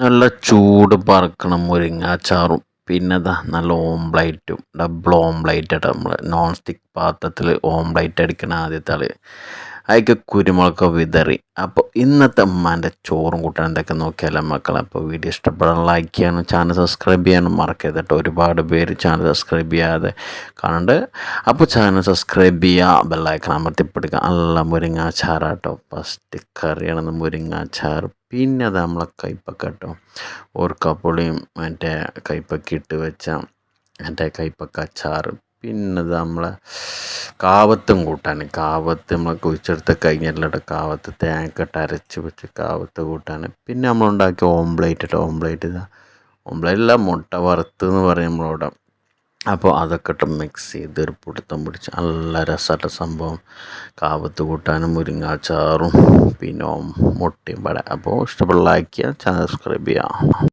നല്ല ചൂട് പറക്കണം മുരിങ്ങാച്ചാറും. പിന്നെ അതാ നല്ല ഓംപ്ലൈറ്റും ഡബിൾ ഓംപ്ലൈറ്റ് ആട്ടോ നമ്മൾ നോൺ സ്റ്റിക്ക് പാത്രത്തിൽ ഓംപ്ലൈറ്റ് അടിക്കണ ആദ്യത്തെ ആൾ അതിക്ക് കുരുമുളക് വിതറി. അപ്പോൾ ഇന്നത്തെ ഉമ്മാന്റെ ചോറും കൂട്ടാൻ എന്തൊക്കെ നോക്കിയാലോ മക്കളെ? അപ്പോൾ വീഡിയോ ഇഷ്ടപ്പെടാൻ ലൈക്ക് ചെയ്യാനും ചാനൽ സബ്സ്ക്രൈബ് ചെയ്യാനും മറക്കരുത് കേട്ടോ. ഒരുപാട് പേര് ചാനൽ സബ്സ്ക്രൈബ് ചെയ്യാതെ കാണുന്നുണ്ട് അപ്പോൾ ചാനൽ സബ്സ്ക്രൈബ് ചെയ്യുക ബെല്ലൈക്കൺ അമർത്തിപ്പിടിക്കുക നല്ല മുരിങ്ങാച്ചാറാട്ടോ ഫസ്റ്റ് കറിയാണ് മുരിങ്ങാച്ചാർ പിന്നെ അത് നമ്മളെ കയ്പ്പൊക്കെ കേട്ടോ. ഓർക്കപ്പുളിയും മറ്റേ കയ്പ്പൊക്കെ ഇട്ട് വെച്ച മറ്റേ കയ്പ്പൊക്കെ അച്ചാറ് പിന്നെ നമ്മളെ കാവത്തും കൂട്ടാൻ കാവത്ത് നമ്മൾ കുഴിച്ചെടുത്ത് കഴിഞ്ഞിട്ട് കാവത്ത് തേങ്ങക്കെട്ട് അരച്ച് വെച്ച് കാവത്ത് കൂട്ടാൻ പിന്നെ നമ്മളുണ്ടാക്കിയ ഓംപ്ലേറ്റ് ഇട്ട് ഓംപ്ലേറ്റ് ഇതാ. ഓംപ്ലേറ്റ് അല്ല മുട്ട വറുത്ത് എന്ന് പറയും നമ്മളവിടെ. അപ്പോൾ അതൊക്കെ ഇട്ട് മിക്സ് ചെയ്ത് ഒരു പിടുത്തം പിടിച്ച് നല്ല രസമായിട്ട് സംഭവം. കാവത്ത് കൂട്ടാനും മുരിങ്ങാച്ചാറും പിന്നെ മുട്ടയും പട അപ്പോൾ ഇഷ്ടപ്പെട്ട ലൈക്ക് ചാനൽ സബ്സ്ക്രൈബ് ചെയ്യുക.